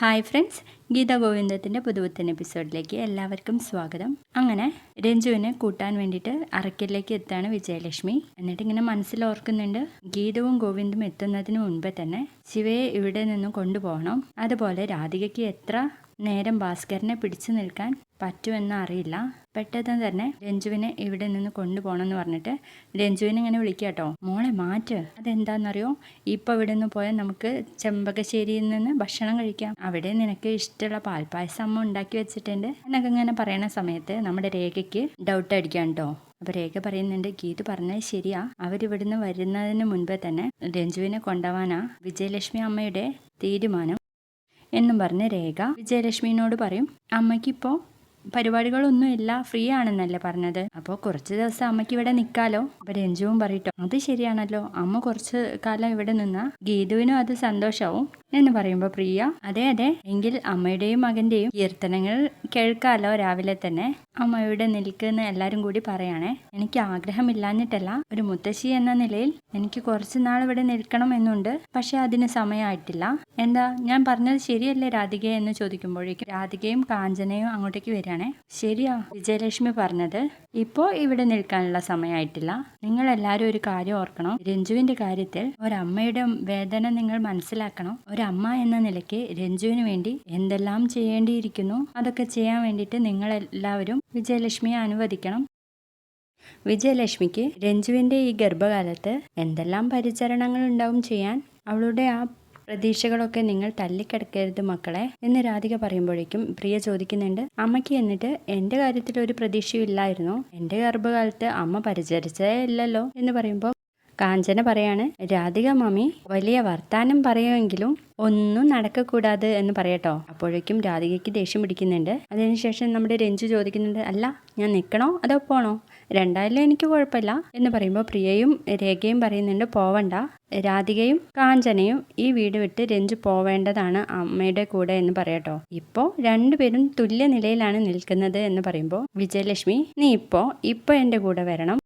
Hi friends Geetha ഗോവിന്ദത്തിന്റെ പുതുപുത്തൻ എപ്പിസോഡിലേക്ക് എല്ലാവർക്കും സ്വാഗതം. അങ്ങനെ രഞ്ജുവിനെ കൂട്ടാൻ വേണ്ടിയിട്ട് അറക്കലിലേക്ക് എത്താണ് വിജയലക്ഷ്മി. എന്നിട്ട് ഇങ്ങനെ മനസ്സിൽ ഓർക്കുന്നുണ്ട് ഗീതവും ഗോവിന്ദും എത്തുന്നതിന് മുൻപേ തന്നെ ശിവയെ ഇവിടെ നിന്നും കൊണ്ടുപോകണം. അതുപോലെ രാധികയ്ക്ക് എത്ര നേരം ഭാസ്കരനെ പിടിച്ചു നിൽക്കാൻ പറ്റുമെന്ന് അറിയില്ല. പെട്ടെന്ന് തന്നെ രഞ്ജുവിനെ ഇവിടെ നിന്ന് കൊണ്ടുപോകണം എന്ന് പറഞ്ഞിട്ട് രഞ്ജുവിനെ ഇങ്ങനെ വിളിക്കുക കേട്ടോ. മോളെ മാറ്റ്. അതെന്താണെന്നറിയോ ഇപ്പോൾ ഇവിടെ നിന്ന് പോയാൽ നമുക്ക് ചെമ്പകശ്ശേരിയിൽ നിന്ന് ഭക്ഷണം കഴിക്കാം. അവിടെ നിനക്ക് ഇഷ്ടമുള്ള പാൽപ്പായസം അമ്മ ഉണ്ടാക്കി വെച്ചിട്ടുണ്ട്. എന്നൊക്കെ ഇങ്ങനെ പറയുന്ന സമയത്ത് നമ്മുടെ രേഖയ്ക്ക് ഡൗട്ട് അടിക്കാൻ കേട്ടോ. അപ്പൊ രേഖ പറയുന്നുണ്ട് ഗീത് പറഞ്ഞത് ശരിയാ. അവരിവിടുന്ന് വരുന്നതിന് മുൻപേ തന്നെ രഞ്ജുവിനെ കൊണ്ടുപോവാനാ വിജയലക്ഷ്മി അമ്മയുടെ തീരുമാനം. എന്നും പറഞ്ഞ് രേഖ. വിജയലക്ഷ്മിനോട് പറയും അമ്മയ്ക്കിപ്പോൾ പരിപാടികളൊന്നും ഇല്ല ഫ്രീ ആണെന്നല്ലേ പറഞ്ഞത്. അപ്പോൾ കുറച്ച് ദിവസം അമ്മയ്ക്ക് ഇവിടെ നിൽക്കാലോ അപ്പം രഞ്ജുവും പറയട്ടോ അത് ശരിയാണല്ലോ. അമ്മ കുറച്ച് കാലം ഇവിടെ നിന്നാ ഗീതുവിനും അത് സന്തോഷാവും. എന്ന് പറയുമ്പോൾ പ്രിയ അതെ അതെ. എങ്കിൽ അമ്മയുടെയും മകന്റെയും കീർത്തനങ്ങൾ കേൾക്കാലോ രാവിലെ തന്നെ. അമ്മ ഇവിടെ നിൽക്കുന്ന എല്ലാവരും കൂടി പറയണേ എനിക്ക് ആഗ്രഹമില്ലാഞ്ഞിട്ടല്ല. ഒരു മുത്തശ്ശി എന്ന നിലയിൽ എനിക്ക് കുറച്ച് നാൾ ഇവിടെ നിൽക്കണം എന്നുണ്ട്. പക്ഷെ അതിന് സമയമായിട്ടില്ല എന്താ? ഞാൻ പറഞ്ഞത് ശരിയല്ലേ രാധിക എന്ന് ചോദിക്കുമ്പോഴേക്കും രാധികയും കാഞ്ചനയും അങ്ങോട്ടേക്ക് വരികയാണേ ശരിയാ വിജയലക്ഷ്മി പറഞ്ഞത്. ഇപ്പോ ഇവിടെ നിൽക്കാനുള്ള സമയമായിട്ടില്ല നിങ്ങൾ എല്ലാവരും ഒരു കാര്യം ഓർക്കണം. രഞ്ജുവിന്റെ കാര്യത്തിൽ ഒരമ്മയുടെ വേദന നിങ്ങൾ മനസ്സിലാക്കണം. ഒരമ്മ എന്ന നിലയ്ക്ക് രഞ്ജുവിന് വേണ്ടി എന്തെല്ലാം ചെയ്യേണ്ടിയിരിക്കുന്നു അതൊക്കെ ചെയ്യാൻ വേണ്ടിയിട്ട് നിങ്ങൾ എല്ലാവരും വിജയലക്ഷ്മിയെ അനുവദിക്കണം. വിജയലക്ഷ്മിക്ക് രഞ്ജുവിന്റെ ഈ ഗർഭകാലത്ത് എന്തെല്ലാം പരിചരണങ്ങൾ ഉണ്ടാവും ചെയ്യാൻ? അവളുടെ ആ പ്രതീക്ഷകളൊക്കെ നിങ്ങൾ തല്ലിക്കിടക്കരുത് മക്കളെ എന്ന് രാധിക പറയുമ്പോഴേക്കും പ്രിയ ചോദിക്കുന്നുണ്ട് അമ്മയ്ക്ക് എന്നിട്ട് എന്റെ കാര്യത്തിൽ ഒരു പ്രതീക്ഷയും ഇല്ലായിരുന്നു? എന്റെ ഗർഭകാലത്ത് അമ്മ പരിചരിച്ചേ ഇല്ലല്ലോ? എന്ന് പറയുമ്പോൾ കാഞ്ചന പറയാണ് രാധിക മാമി വലിയ വർത്താനം പറയുമെങ്കിലും ഒന്നും നടക്കക്കൂടാതെ എന്ന് പറയട്ടോ. അപ്പോഴേക്കും രാധികയ്ക്ക് ദേഷ്യം പിടിക്കുന്നുണ്ട്. അതിനുശേഷം നമ്മുടെ രഞ്ജു ചോദിക്കുന്നുണ്ട് അല്ല ഞാൻ നിൽക്കണോ അതോ പോണോ? രണ്ടായാലും എനിക്ക് കുഴപ്പമില്ല. എന്ന് പറയുമ്പോൾ പ്രിയയും രേഖയും പറയുന്നുണ്ട് പോവണ്ട. രാധികയും കാഞ്ചനയും ഈ വീട് വിട്ട് രഞ്ജു പോവേണ്ടതാണ് അമ്മയുടെ കൂടെ എന്ന് പറയട്ടോ. ഇപ്പോൾ രണ്ടുപേരും തുല്യ നിലയിലാണ് നിൽക്കുന്നത് എന്ന് പറയുമ്പോൾ വിജയലക്ഷ്മി നീ ഇപ്പോൾ ഇപ്പോൾ എന്റെ കൂടെ വരണം.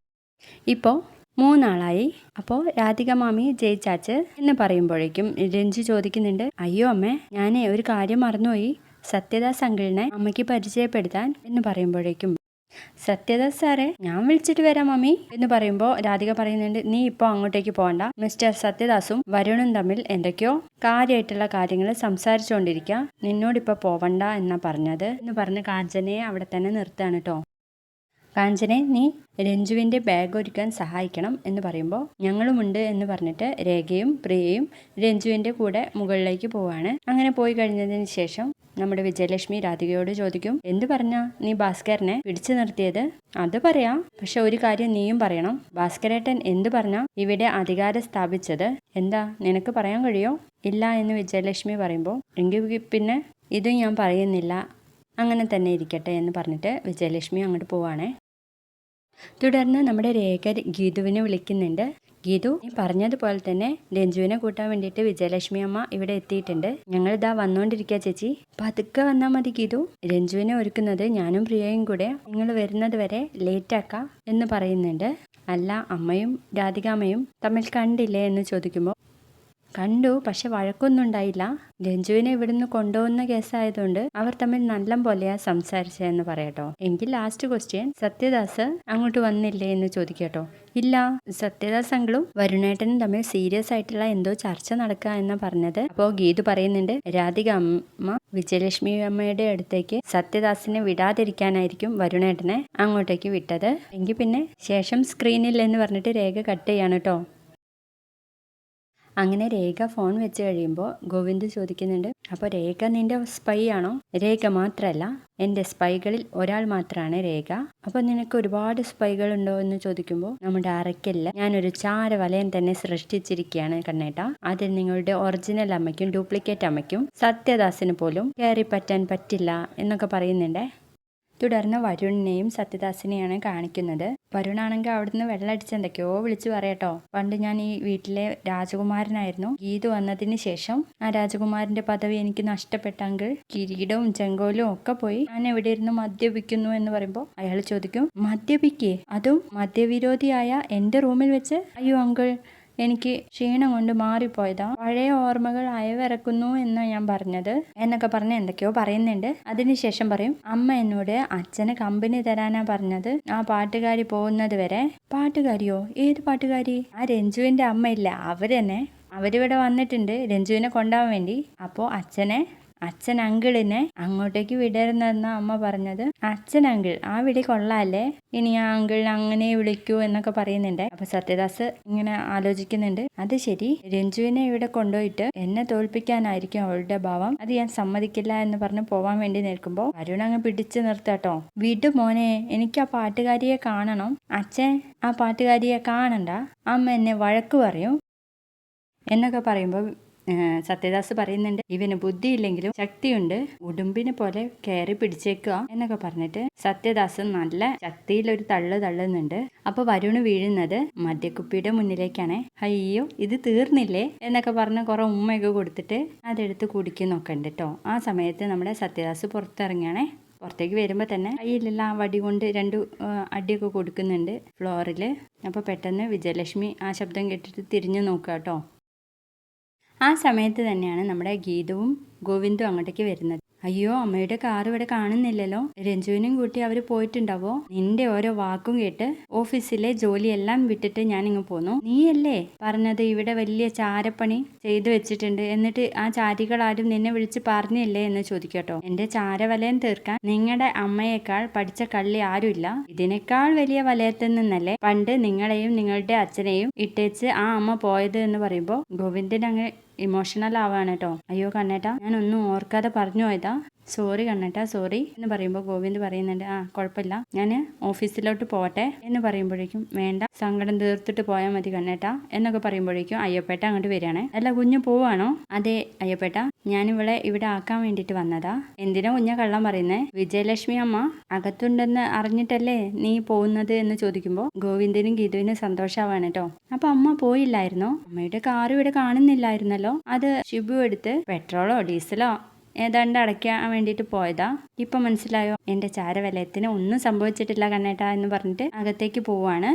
ഇപ്പോൾ മൂന്നാളായി. അപ്പോൾ രാധിക മാമി ജയിച്ചാച്ച് എന്ന് പറയുമ്പോഴേക്കും രഞ്ജു ചോദിക്കുന്നുണ്ട് അയ്യോ അമ്മേ ഞാനേ ഒരു കാര്യം മറന്നുപോയി. സത്യദാസ് അങ്കിളിനെ അമ്മയ്ക്ക് പരിചയപ്പെടുത്താൻ എന്ന് പറയുമ്പോഴേക്കും. സത്യദാസ് സാറേ ഞാൻ വിളിച്ചിട്ട് വരാം മമ്മി എന്ന് പറയുമ്പോൾ രാധിക പറയുന്നുണ്ട് നീ ഇപ്പോൾ അങ്ങോട്ടേക്ക് പോകണ്ട മിസ്റ്റർ സത്യദാസും വരുണും തമ്മിൽ എന്തൊക്കെയോ കാര്യമായിട്ടുള്ള കാര്യങ്ങൾ സംസാരിച്ചുകൊണ്ടിരിക്കുക നിന്നോടിപ്പോൾ പോവണ്ട എന്നാ പറഞ്ഞത്. എന്ന് പറഞ്ഞ് കാഞ്ചനയെ അവിടെ തന്നെ നിർത്തുകയാണ് കേട്ടോ കാഞ്ചനെ നീ രഞ്ജുവിന്റെ ബാഗ് ഒരുക്കാൻ സഹായിക്കണം എന്ന് പറയുമ്പോൾ ഞങ്ങളുമുണ്ട് എന്ന് പറഞ്ഞിട്ട് രേഖയും പ്രിയയും രഞ്ജുവിന്റെ കൂടെ മുകളിലേക്ക് പോവാണ്. അങ്ങനെ പോയി കഴിഞ്ഞതിന് ശേഷം നമ്മുടെ വിജയലക്ഷ്മി രാധികയോട് ചോദിക്കും എന്ത് പറഞ്ഞ നീ ഭാസ്കരനെ പിടിച്ചു നിർത്തിയത്? അത് പറയാം പക്ഷെ ഒരു കാര്യം നീയും പറയണം. ഭാസ്കരേട്ടൻ എന്ത് പറഞ്ഞ ഇവിടെ അധികാരം സ്ഥാപിച്ചത്? എന്താ നിനക്ക് പറയാൻ കഴിയോ? ഇല്ല എന്ന് വിജയലക്ഷ്മി പറയുമ്പോൾ എങ്കിൽ പിന്നെ ഇതും ഞാൻ പറയുന്നില്ല. അങ്ങനെ തന്നെ ഇരിക്കട്ടെ എന്ന് പറഞ്ഞിട്ട് വിജയലക്ഷ്മി അങ്ങോട്ട് പോവാണേ. തുടർന്ന് നമ്മുടെ രേഖ ഗീതുവിനെ വിളിക്കുന്നുണ്ട്. ഗീതു നീ പറഞ്ഞതുപോലെ തന്നെ രഞ്ജുവിനെ കൂട്ടാൻ വേണ്ടിയിട്ട് വിജയലക്ഷ്മി അമ്മ ഇവിടെ എത്തിയിട്ടുണ്ട്. ഞങ്ങൾ ഇതാ വന്നുകൊണ്ടിരിക്കുക ചേച്ചി. പതുക്കെ വന്നാൽ മതി ഗീതു. രഞ്ജുവിനെ ഒരുക്കുന്നത് ഞാനും പ്രിയയും കൂടെ. നിങ്ങൾ വരുന്നത് വരെ ലേറ്റ് ആക്കാം എന്ന് പറയുന്നുണ്ട്. അല്ല അമ്മയും രാധികാമ്മയും തമ്മിൽ കണ്ടില്ലേ എന്ന് ചോദിക്കുമ്പോൾ കണ്ടു പക്ഷെ വഴക്കൊന്നും ഉണ്ടായില്ല. രഞ്ജുവിനെ ഇവിടുന്ന് കൊണ്ടുപോകുന്ന കേസായതുകൊണ്ട് അവർ തമ്മിൽ നല്ല പോലെയാ സംസാരിച്ചതെന്ന് പറയട്ടോ. എങ്കിൽ ലാസ്റ്റ് ക്വസ്റ്റ്യൻ സത്യദാസ് അങ്ങോട്ട് വന്നില്ലേ എന്ന് ചോദിക്കട്ടോ. ഇല്ല സത്യദാസ് അങ്കിളും വരുണേട്ടനും തമ്മിൽ സീരിയസ് ആയിട്ടുള്ള എന്തോ ചർച്ച നടക്കുക എന്ന് പറഞ്ഞത്. അപ്പോൾ ഗീതു പറയുന്നുണ്ട് രാധിക അമ്മ വിജയലക്ഷ്മി അമ്മയുടെ അടുത്തേക്ക് സത്യദാസിനെ വിടാതിരിക്കാനായിരിക്കും വരുണേട്ടനെ അങ്ങോട്ടേക്ക് വിട്ടത്. എങ്കിൽ പിന്നെ ശേഷം സ്ക്രീനിൽ എന്ന് പറഞ്ഞിട്ട് രേഖ കട്ട് ചെയ്യാണ് കേട്ടോ അങ്ങനെ രേഖ ഫോൺ വെച്ച് കഴിയുമ്പോൾ ഗോവിന്ദ് ചോദിക്കുന്നുണ്ട് അപ്പോൾ രേഖ നിന്റെ സ്പൈ ആണോ? രേഖ മാത്രമല്ല എന്റെ സ്പൈകളിൽ ഒരാൾ മാത്രമാണ് രേഖ. അപ്പോൾ നിനക്ക് ഒരുപാട് സ്പൈകൾ ഉണ്ടോ എന്ന് ചോദിക്കുമ്പോൾ നമ്മുടെ അറയ്ക്കല്ല ഞാനൊരു ചാര വലയം തന്നെ സൃഷ്ടിച്ചിരിക്കുകയാണ് കണ്ണേട്ട. അതിൽ നിങ്ങളുടെ ഒറിജിനൽ അമ്മയ്ക്കും ഡ്യൂപ്ലിക്കേറ്റ് അമ്മയ്ക്കും സത്യദാസിന് പോലും കയറി പറ്റാൻ പറ്റില്ല എന്നൊക്കെ പറയുന്നുണ്ടേ. തുടർന്ന് വരുണിനെയും സത്യദാസിനെയാണ് കാണിക്കുന്നത്. വരുണാണെങ്കിൽ അവിടുന്ന് വെള്ളമടിച്ച് എന്തൊക്കെയോ വിളിച്ചു പറയട്ടോ. പണ്ട് ഞാൻ ഈ വീട്ടിലെ രാജകുമാരനായിരുന്നു. ഗീത് വന്നതിന് ശേഷം ആ രാജകുമാരന്റെ പദവി എനിക്ക് നഷ്ടപ്പെട്ടെങ്കിൽ കിരീടവും ചെങ്കോലും ഒക്കെ പോയി ഞാൻ എവിടെ ഇരുന്ന് മദ്യപിക്കുന്നു എന്ന് പറയുമ്പോൾ അയാൾ ചോദിക്കും മദ്യപിക്കേ? അതും മദ്യവിരോധിയായ എന്റെ റൂമിൽ വെച്ച് അയ്യോ അങ്കിൾ എനിക്ക് ക്ഷീണം കൊണ്ട് മാറിപ്പോയതാ. പഴയ ഓർമ്മകൾ അയവിറക്കുന്നു എന്ന് ഞാൻ പറഞ്ഞത്. എന്നൊക്കെ പറഞ്ഞ് എന്തൊക്കെയോ പറയുന്നുണ്ട്. അതിനുശേഷം പറയും അമ്മ എന്നോട് അച്ഛന് കമ്പനി തരാനാ പറഞ്ഞത്. ആ പാട്ടുകാരി പോകുന്നത് വരെ പാട്ടുകാരിയോ? ഏത് പാട്ടുകാരി? ആ രഞ്ജുവിന്റെ അമ്മയില്ല. ഇല്ല തന്നെ അവരിവിടെ വന്നിട്ടുണ്ട്. രഞ്ജുവിനെ കൊണ്ടാവാൻ വേണ്ടി. അപ്പോൾ അച്ഛനെ അച്ഛൻ അങ്കിളിനെ അങ്ങോട്ടേക്ക് വിടരുന്നെന്ന അമ്മ പറഞ്ഞത്. അച്ഛൻ അങ്കിൾ ആ വിളി കൊള്ളാല്ലേ? ഇനി ആ അങ്കിളിനെ അങ്ങനെ വിളിക്കൂ എന്നൊക്കെ പറയുന്നുണ്ട്. അപ്പൊ സത്യദാസ് ഇങ്ങനെ ആലോചിക്കുന്നുണ്ട്. അത് ശരി രഞ്ജുവിനെ ഇവിടെ കൊണ്ടുപോയിട്ട് എന്നെ തോൽപ്പിക്കാനായിരിക്കും അവളുടെ ഭാവം. അത് ഞാൻ സമ്മതിക്കില്ല എന്ന് പറഞ്ഞ് പോവാൻ വേണ്ടി നിൽക്കുമ്പോൾ അരുൺ അങ്ങ് പിടിച്ചു നിർത്തട്ടോ. വിടു മോനെ എനിക്ക് ആ പാട്ടുകാരിയെ കാണണം. അച്ഛൻ ആ പാട്ടുകാരിയെ കാണണ്ട. അമ്മ എന്നെ വഴക്ക് പറയും. എന്നൊക്കെ പറയുമ്പോൾ സത്യദാസ് പറയുന്നുണ്ട് ഇവന് ബുദ്ധിയില്ലെങ്കിലും ശക്തിയുണ്ട്. ഉടുമ്പിനെ പോലെ കയറി പിടിച്ചേക്കുക എന്നൊക്കെ പറഞ്ഞിട്ട് സത്യദാസ് നല്ല ശക്തിയിൽ ഒരു തള്ളു തള്ളുന്നുണ്ട്. അപ്പൊ വരുണ് വീഴുന്നത് മദ്യക്കുപ്പിയുടെ മുന്നിലേക്കാണ്. അയ്യോ ഇത് തീർന്നില്ലേ? എന്നൊക്കെ പറഞ്ഞ് കുറെ ഉമ്മയൊക്കെ കൊടുത്തിട്ട് അതെടുത്ത് കുടിക്കുന്നൊക്കെ ഉണ്ട് കേട്ടോ ആ സമയത്ത് നമ്മുടെ സത്യദാസ് പുറത്തിറങ്ങിയാണേ പുറത്തേക്ക് വരുമ്പോൾ തന്നെ കയ്യിലുള്ള ആ വടി കൊണ്ട് രണ്ട് അടിയൊക്കെ കൊടുക്കുന്നുണ്ട് ഫ്ലോറിൽ അപ്പോൾ പെട്ടെന്ന് വിജയലക്ഷ്മി ആ ശബ്ദം കേട്ടിട്ട് തിരിഞ്ഞു നോക്കുക കേട്ടോ ആ സമയത്ത് തന്നെയാണ് നമ്മുടെ ഗീതവും ഗോവിന്ദും അങ്ങോട്ടേക്ക് വരുന്നത്. അയ്യോ അമ്മയുടെ കാർ ഇവിടെ കാണുന്നില്ലല്ലോ. രഞ്ജുവിനും കൂട്ടി അവർ പോയിട്ടുണ്ടാവോ? നിന്റെ ഓരോ വാക്കും കേട്ട് ഓഫീസിലെ ജോലിയെല്ലാം വിട്ടിട്ട് ഞാൻ ഇങ്ങ് പോന്നു. നീയല്ലേ പറഞ്ഞത് ഇവിടെ വലിയ ചാരപ്പണി ചെയ്തു വെച്ചിട്ടുണ്ട് എന്നിട്ട് ആ ചാരികൾ ആരും നിന്നെ വിളിച്ച് പറഞ്ഞില്ലേ എന്ന് ചോദിക്കട്ടോ. എന്റെ ചാരവലയം തീർക്കാൻ നിങ്ങളുടെ അമ്മയേക്കാൾ പഠിച്ച കള്ളി ആരുമില്ല? ഇതിനേക്കാൾ വലിയ വലയത്തിൽ നിന്നല്ലേ പണ്ട് നിങ്ങളെയും നിങ്ങളുടെ അച്ഛനെയും ഇട്ടേച്ച് ആ അമ്മ പോയത് എന്ന് പറയുമ്പോൾ ഗോവിന്ദൻ അങ്ങ് ഇമോഷണൽ ആവാണ് കേട്ടോ അയ്യോ കണ്ണേട്ടാ ഞാൻ ഒന്നും ഓർക്കാതെ പറഞ്ഞു പോയതാ. സോറി കണ്ണേട്ടാ സോറി എന്ന് പറയുമ്പോൾ ഗോവിന്ദ് പറയുന്നുണ്ട് ആ കുഴപ്പമില്ല ഞാൻ ഓഫീസിലോട്ട് പോട്ടെ എന്ന് പറയുമ്പോഴേക്കും വേണ്ട സങ്കടം തീർത്തിട്ട് പോയാൽ മതി കണ്ണേട്ടാ എന്നൊക്കെ പറയുമ്പോഴേക്കും അയ്യപ്പേട്ട അങ്ങോട്ട് വരികയാണേ. അല്ല കുഞ്ഞു പോവാണോ? അതെ അയ്യപ്പേട്ട. ഞാൻ ഇവിടെ ആക്കാൻ വേണ്ടിയിട്ട് വന്നതാ. എന്തിനാ കുഞ്ഞ കള്ളം പറയുന്നേ? വിജയലക്ഷ്മി അമ്മ അകത്തുണ്ടെന്ന് അറിഞ്ഞിട്ടല്ലേ നീ പോകുന്നത്? എന്ന് ചോദിക്കുമ്പോൾ ഗോവിന്ദനും ഗീതുവിനും സന്തോഷമാവാണ് കേട്ടോ അപ്പൊ അമ്മ പോയില്ലായിരുന്നോ? അമ്മയുടെ കാർ ഇവിടെ കാണുന്നില്ലായിരുന്നല്ലോ. അത് ഷിബു എടുത്ത് പെട്രോളോ ഡീസലോ ഏതാണ്ട് അടയ്ക്കാൻ വേണ്ടിയിട്ട് പോയതാ. ഇപ്പൊ മനസ്സിലായോ? എന്റെ ചാരവലയത്തിന് ഒന്നും സംഭവിച്ചിട്ടില്ല കണ്ണേട്ടാ എന്ന് പറഞ്ഞിട്ട് അകത്തേക്ക് പോവാണ്.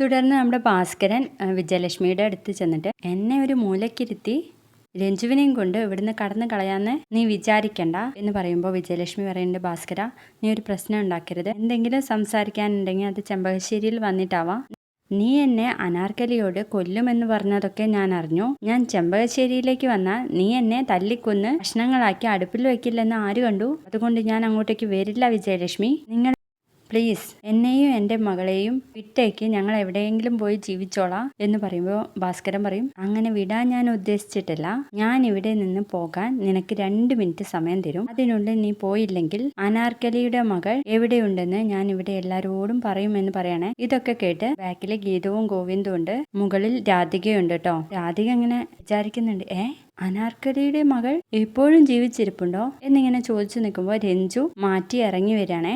തുടർന്ന് നമ്മുടെ ഭാസ്കരൻ വിജയലക്ഷ്മിയുടെ അടുത്ത് ചെന്നിട്ട് എന്നെ ഒരു മൂലക്കിരുത്തി രഞ്ജുവിനെയും കൊണ്ട് ഇവിടുന്ന് കടന്നു കളയാന്ന് നീ വിചാരിക്കണ്ട എന്ന് പറയുമ്പോൾ വിജയലക്ഷ്മി പറയുന്നുണ്ട് ഭാസ്കര നീ ഒരു പ്രശ്നം ഉണ്ടാക്കരുത്. എന്തെങ്കിലും സംസാരിക്കാനുണ്ടെങ്കിൽ അത് ചെമ്പകശ്ശേരിയിൽ വന്നിട്ടാവാം. നീ എന്നെ അനാർക്കലിയോട് കൊല്ലുമെന്ന് പറഞ്ഞതൊക്കെ ഞാൻ അറിഞ്ഞു. ഞാൻ ചെമ്പകശ്ശേരിയിലേക്ക് വന്നാൽ നീ എന്നെ തല്ലിക്കൊന്ന് കഷ്ണങ്ങളാക്കി അടുപ്പിൽ വെക്കില്ലെന്ന് ആര് കണ്ടു? അതുകൊണ്ട് ഞാൻ അങ്ങോട്ടേക്ക് വരില്ല വിജയലക്ഷ്മി. നിങ്ങൾ പ്ലീസ് എന്നെയും എന്റെ മകളെയും വിട്ടേക്ക് ഞങ്ങൾ എവിടെയെങ്കിലും പോയി ജീവിച്ചോളാം എന്ന് പറയുമ്പോൾ ഭാസ്കരൻ പറയും അങ്ങനെ വിടാൻ ഞാൻ ഉദ്ദേശിച്ചിട്ടില്ല. ഞാൻ ഇവിടെ നിന്ന് പോകാൻ നിനക്ക് രണ്ട് മിനിറ്റ് സമയം തരും. അതിനുള്ളിൽ നീ പോയില്ലെങ്കിൽ അനാർക്കലിയുടെ മകൾ എവിടെയുണ്ടെന്ന് ഞാൻ ഇവിടെ എല്ലാരോടും പറയുമെന്ന് പറയണേ. ഇതൊക്കെ കേട്ട് ബാക്കിലെ ഗീതവും ഗോവിന്ദും ഉണ്ട്. മുകളിൽ രാധികയുണ്ട് കേട്ടോ. രാധിക ഇങ്ങനെ വിചാരിക്കുന്നുണ്ട് ഏ അനാർക്കലിയുടെ മകൾ എപ്പോഴും ജീവിച്ചിരിപ്പുണ്ടോ? എന്നിങ്ങനെ ചോദിച്ചു നിൽക്കുമ്പോൾ രഞ്ജു മാറ്റി ഇറങ്ങി വരികയാണേ.